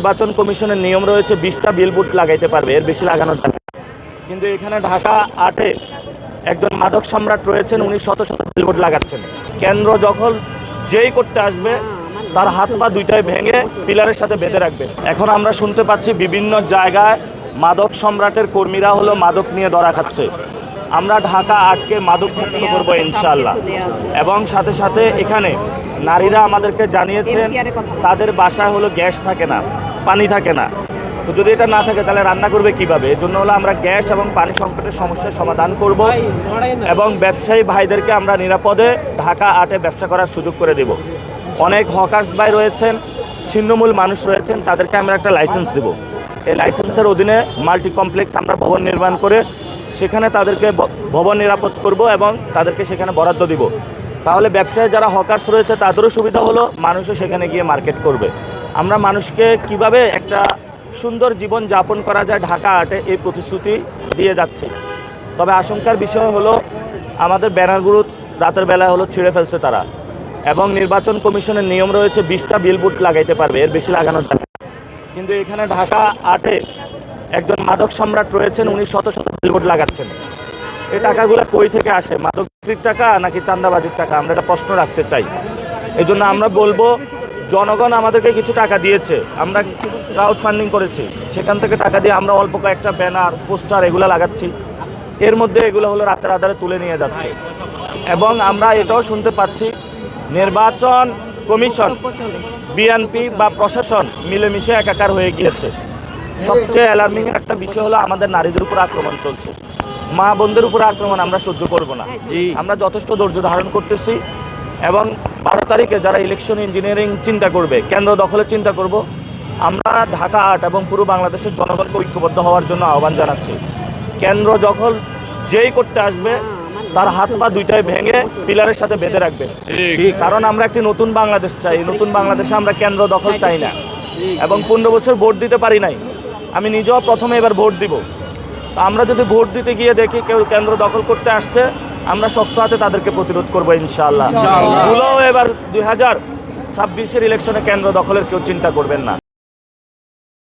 নির্বাচন কমিশনের নিয়ম রয়েছে বিশটা বিলবোর্ড লাগাইতে পারবে, এর বেশি লাগানো যাবে কিন্তু এখানে ঢাকা আটে একজন মাদক সম্রাট রয়েছেন, উনি শত শত বিলবোর্ড লাগাচ্ছেন। কেন্দ্র যখন যেই করতে আসবে, তার হাত পা দুইটাই ভেঙে পিলারের সাথে বেঁধে রাখবে। এখন আমরা শুনতে পাচ্ছি বিভিন্ন জায়গায় মাদক সম্রাটের কর্মীরা হলো মাদক নিয়ে ধরা খাচ্ছে। আমরা ঢাকা আটকে মাদক মুক্ত করব ইনশাল্লাহ এবং সাথে সাথে এখানে নারীরা আমাদেরকে জানিয়েছেন, তাদের বাসায় হলো গ্যাস থাকে না। পানি থাকে না। তো যদি এটা না থাকে, তাহলে রান্না করবে কীভাবে? এর জন্য হলো আমরা গ্যাস এবং পানি সংকটের সমস্যার সমাধান করব এবং ব্যবসায়ী ভাইদেরকে আমরা নিরাপদে ঢাকা আটে ব্যবসা করার সুযোগ করে দেব। অনেক হকার্স ভাই রয়েছেন, ছিন্নমূল মানুষ রয়েছেন, তাদেরকে আমরা একটা লাইসেন্স দেব। এই লাইসেন্সের অধীনে মাল্টি কমপ্লেক্স আমরা ভবন নির্মাণ করে সেখানে তাদেরকে ভবন নিরাপদ করব এবং তাদেরকে সেখানে বরাদ্দ দিব। তাহলে ব্যবসায়ী যারা হকার্স রয়েছে, তাদেরও সুবিধা হলো মানুষও সেখানে গিয়ে মার্কেট করবে। আমরা মানুষকে কীভাবে একটা সুন্দর জীবন যাপন করা যায় ঢাকা আর্টে এই প্রতিশ্রুতি দিয়ে যাচ্ছে। তবে আশঙ্কার বিষয় হলো, আমাদের ব্যানারগুলো রাতের বেলায় হলো ছিঁড়ে ফেলছে তারা এবং নির্বাচন কমিশনের নিয়ম রয়েছে বিশটা বিলবোর্ড লাগাইতে পারবে, এর বেশি লাগানো যাবে কিন্তু এখানে ঢাকা আটে একজন মাদক সম্রাট রয়েছেন, উনি শত শত বিলবোর্ড লাগাচ্ছেন। এই টাকাগুলো কই থেকে আসে? মাদক বিক্রির টাকা নাকি চান্দাবাজির টাকা? আমরা এটা প্রশ্ন রাখতে চাই। এই আমরা বলব জনগণ আমাদেরকে কিছু টাকা দিয়েছে। আমরা ক্রাউড ফান্ডিং করেছি। সেখান থেকে টাকা দিয়ে আমরা অল্প কয়েকটা ব্যানার পোস্টার এগুলো লাগাচ্ছি। এর মধ্যে এগুলো হলো রাতের আধারে তুলে নিয়ে যাচ্ছে। এবং আমরা এটাও শুনতে পাচ্ছি নির্বাচন কমিশন বিএনপি বা প্রশাসন মিলেমিশে একাকার হয়ে গিয়েছে। সবচেয়ে অ্যালার্মিং একটা বিষয় হলো আমাদের নারীদের উপর আক্রমণ চলছে। মা বোনদের উপর আক্রমণ আমরা সহ্য করব না। আমরা যথেষ্ট ধৈর্য ধারণ করতেছি এবং বারো তারিখে যারা ইলেকশন ইঞ্জিনিয়ারিং চিন্তা করবে কেন্দ্র দখলের চিন্তা করব আমরা ঢাকা আট এবং পুরো বাংলাদেশের জনগণকে ঐক্যবদ্ধ হওয়ার জন্য আহ্বান জানাচ্ছি। কেন্দ্র যখন যেই করতে আসবে তার হাত পা দুইটাই ভেঙে পিলারের সাথে বেঁধে রাখবে। কারণ আমরা একটি নতুন বাংলাদেশ চাই নতুন বাংলাদেশে আমরা কেন্দ্র দখল চাই না। এবং পনেরো বছর ভোট দিতে পারি নাই আমি নিজেও প্রথমে এবার ভোট দিব। তা আমরা যদি ভোট দিতে গিয়ে দেখি কেউ কেন্দ্র দখল করতে আসছে আমরা শক্ত হাতে তাদেরকে প্রতিরোধ করব ইনশাআল্লাহ। ভুলেও এবার দুই হাজার ছাব্বিশের ইলেকশনে কেন্দ্র দখলের কেউ চিন্তা করবেন না।